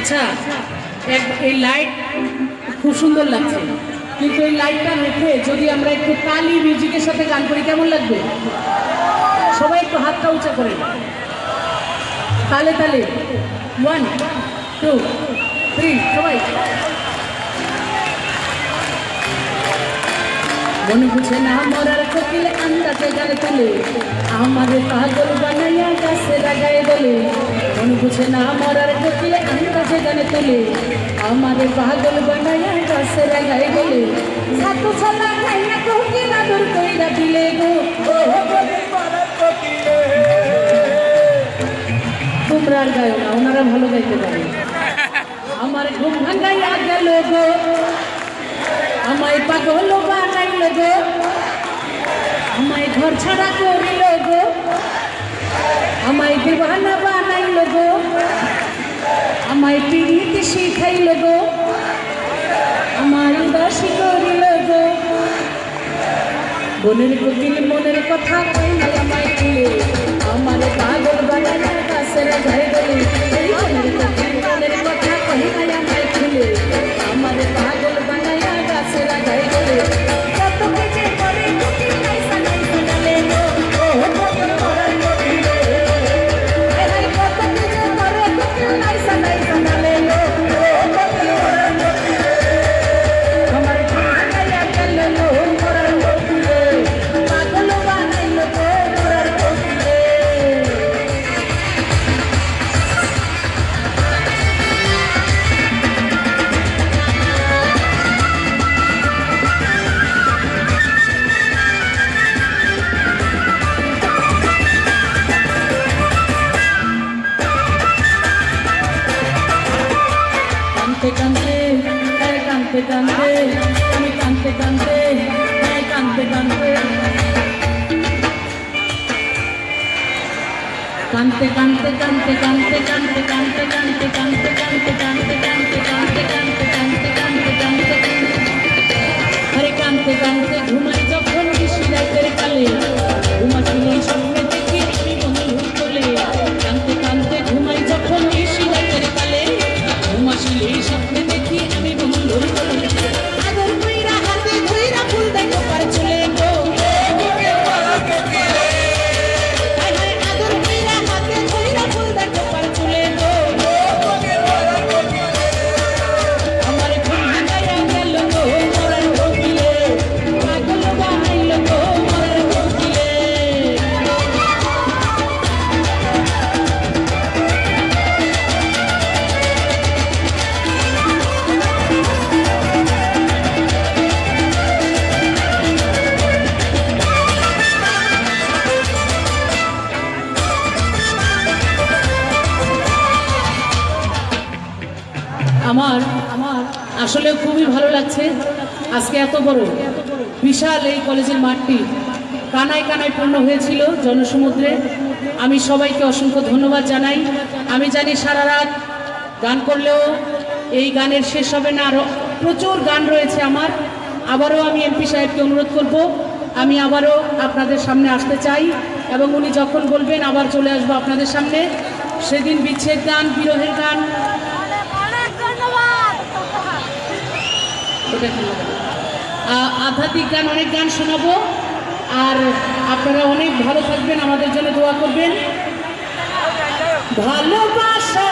আচ্ছা এই লাইট খুব সুন্দর লাগছে। কিন্তু এই লাইটটা রেখে যদি আমরা একটু কালি মিউজিকের সাথে গান করি, কেমন লাগবে? সবাই একটু হাতটা উঁচা করে। তালে তালে ওয়ান টু থ্রি সবাই। মন বুঝে না মরার কোকিল আন্দাজে গালে তুলে। আমারে পাগল বানাইয়া গাছে লাগাই বলে। মন বুঝে না মরার কোকিল আন্দাজে গালে তুলে। আমারে পাগল বানাইয়া গাছে লাগাই বলে। সাতু ছলা খাইয়া কোকিল আদর কইরা দিলে গো। ও তোমরা আর গায়ো না ওনারা ভালো গাইতে পারে। আমার ঘুম ভাঙাইয়া গেল গো। আমায় পাগল গো আমায় ঘর ছাড়া করিল গো আমায় দিবানা বানাইল গো আমায় পিড়িতে শিখাইল গো আমার উদাসী করিল গো বনের কোকিল মনের কথা কই কানতে কানতে আমি কানতে কানতে হ্যাঁ কানতে কানতে কানতে কানতে কানতে কানতে কানতে কানতে কানতে কানতে কানতে কানতে কানতে কানতে কানতে কানতে কানতে কানতে আরে কানতে কানতে আমার আমার আসলে খুবই ভালো লাগছে। আজকে এত বড়, বিশাল এই কলেজের মাঠটি কানায় কানায় পূর্ণ হয়েছিল জনসমুদ্রে। আমি সবাইকে অসংখ্য ধন্যবাদ জানাই। আমি জানি সারা রাত গান করলেও এই গানের শেষ হবে না। আরও প্রচুর গান রয়েছে আমার। আবারও আমি এমপি সাহেবকে অনুরোধ করব, আমি আবারও আপনাদের সামনে আসতে চাই এবং উনি যখন বলবেন, আবার চলে আসব আপনাদের সামনে। সেদিন বিচ্ছেদ গান, বিরহের গান ওটা কি আধ্যাত্মিক গান, অনেক গান শোনাবো। আর আপনারা অনেক ভালো থাকবেন, আমাদের জন্য দোয়া করবেন। ভালোবাসা